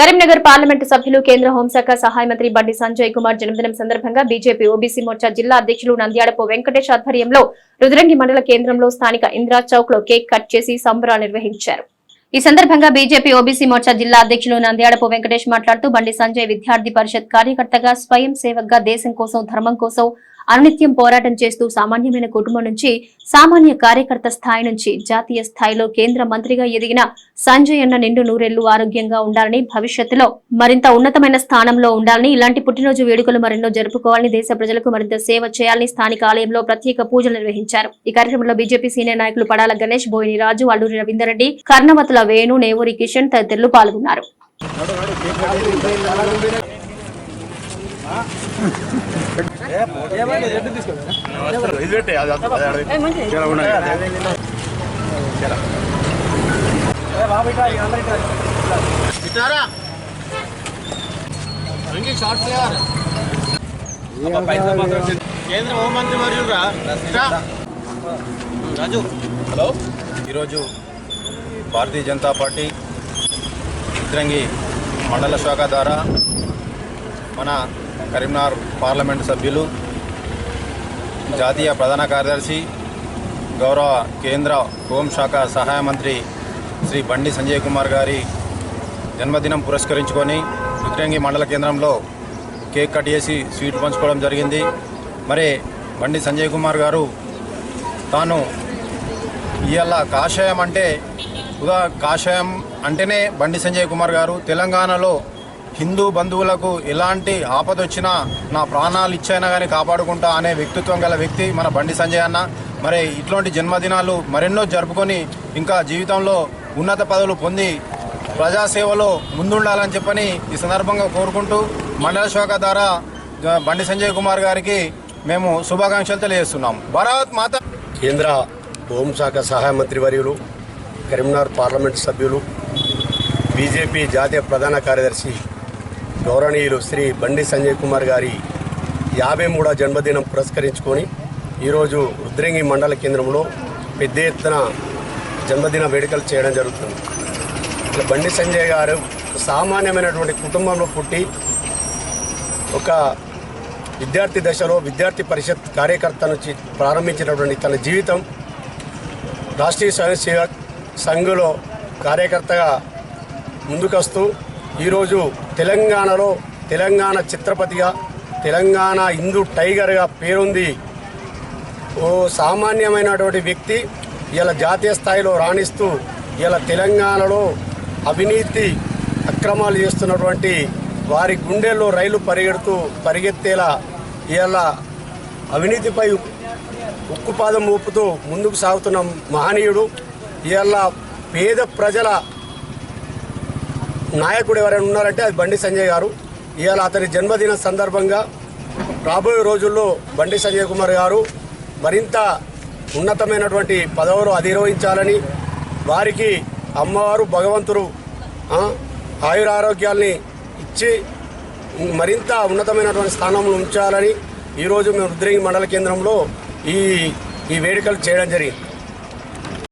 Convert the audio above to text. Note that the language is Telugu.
కరీంనగర్ పార్లమెంటు సభ్యులు కేంద్ర హోంశాఖ సహాయ మంత్రి బండి సంజయ్ కుమార్ జన్మదినం సందర్భంగా బీజేపీ ఓబీసీ మోర్చా జిల్లా అధ్యక్షులు నంద్యాడపు వెంకటేష్ ఆధ్వర్యంలో రుద్రంగి మండల కేంద్రంలో స్థానిక ఇందిరా చౌక్లో కేక్ కట్ చేసి సంబరాలు నిర్వహించారు. ఈ సందర్భంగా బీజేపీ ఓబీసీ మోర్చా జిల్లా అధ్యక్షులు నంద్యాడపు వెంకటేష్ మాట్లాడుతూ బండి సంజయ్ విద్యార్థి పరిషత్ కార్యకర్తగా స్వయం సేవక్గా దేశం కోసం ధర్మం కోసం అనునిత్యం పోరాటం చేస్తూ సామాన్యమైన కుటుంబం నుంచి సామాన్య కార్యకర్త స్థాయి నుంచి జాతీయ స్థాయిలో కేంద్ర మంత్రిగా ఎదిగిన సంజయ్ అన్న నిండు నూరేళ్ళు ఆరోగ్యంగా ఉండాలని భవిష్యత్తులో మరింత ఉన్నతమైన స్థానంలో ఉండాలని ఇలాంటి పుట్టినరోజు వేడుకలు మరెన్నో జరుపుకోవాలని దేశ ప్రజలకు మరింత సేవ చేయాలని స్థానిక ఆలయంలో ప్రత్యేక పూజలు నిర్వహించారు. ఈ కార్యక్రమంలో బీజేపీ సీనియర్ నాయకులు పడాల గణేష్ బోయిని రాజు అల్లూరి రవీందర్ రెడ్డి కర్ణవతుల వేణు నేవూరి కిషన్ తదితరులు పాల్గొన్నారు. కేంద్ర హోంమంత్రి మరియు రాజు హలో ఈరోజు భారతీయ జనతా పార్టీ చిత్రంగి మండల శాఖ ద్వారా మన కరీంనగర్ పార్లమెంటు సభ్యులు జాతీయ ప్రధాన కార్యదర్శి గౌరవ కేంద్ర హోంశాఖ సహాయ మంత్రి శ్రీ బండి సంజయ్ కుమార్ గారి జన్మదినం పురస్కరించుకొని ఇద్రంగి మండల కేంద్రంలో కేక్ కట్ చేసి స్వీట్ పంచుకోవడం జరిగింది. మరి బండి సంజయ్ కుమార్ గారు తాను ఇవాళ కాషాయం అంటే ఉదా కాషాయం అంటేనే బండి సంజయ్ కుమార్ గారు తెలంగాణలో హిందూ బంధువులకు ఎలాంటి ఆపదొచ్చినా నా ప్రాణాలు ఇచ్చైనా కానీ కాపాడుకుంటా అనే వ్యక్తిత్వం గల వ్యక్తి మన బండి సంజయ్ అన్న. మరి ఇట్లాంటి జన్మదినాలు మరెన్నో జరుపుకొని ఇంకా జీవితంలో ఉన్నత పదవులు పొంది ప్రజాసేవలో ముందుండాలని చెప్పని ఈ సందర్భంగా కోరుకుంటూ మండల శాఖ ద్వారా బండి సంజయ్ కుమార్ గారికి మేము శుభాకాంక్షలు తెలియజేస్తున్నాం. భారత్ మాత కేంద్ర హోంశాఖ సహాయ మంత్రి వర్యులు కరీంనగర్ పార్లమెంట్ సభ్యులు బీజేపీ జాతీయ ప్రధాన కార్యదర్శి గౌరవనీయులు శ్రీ బండి సంజయ్ కుమార్ గారి యాభై మూడో జన్మదినం పురస్కరించుకొని ఈరోజు రుద్రంగి మండల కేంద్రంలో పెద్ద ఎత్తున జన్మదిన వేడుకలు చేయడం జరుగుతుంది. ఇట్లా బండి సంజయ్ గారు సామాన్యమైనటువంటి కుటుంబంలో పుట్టి ఒక విద్యార్థి దశలో విద్యార్థి పరిషత్ కార్యకర్త నుంచి ప్రారంభించినటువంటి తన జీవితం రాష్ట్రీయ స్వయం సేవక్ కార్యకర్తగా ముందుకొస్తూ ఈరోజు తెలంగాణలో తెలంగాణ చిత్రపతిగా తెలంగాణ హిందూ టైగర్గా పేరుంది ఓ సామాన్యమైనటువంటి వ్యక్తి. ఇలా జాతీయ స్థాయిలో రాణిస్తూ ఇలా తెలంగాణలో అవినీతి అక్రమాలు చేస్తున్నటువంటి వారి గుండెల్లో రైలు పరిగెడుతూ పరిగెత్తేలా ఇలా అవినీతిపై ఉక్కుపాదం ఊపుతూ ముందుకు సాగుతున్న మహనీయుడు. ఇలా పేద ప్రజల నాయకుడు ఎవరైనా ఉన్నారంటే అది బండి సంజయ్ గారు. ఇవాళ అతని జన్మదిన సందర్భంగా రాబోయే రోజుల్లో బండి సంజయ్ కుమార్ గారు మరింత ఉన్నతమైనటువంటి పదవులు అధిరోహించాలని వారికి అమ్మవారు భగవంతుడు ఆయురారోగ్యాల్ని ఇచ్చి మరింత ఉన్నతమైనటువంటి స్థానంలో ఉంచాలని ఈరోజు మేము రుద్రంగి మండల కేంద్రంలో ఈ ఈ వేడుకలు చేయడం జరిగింది.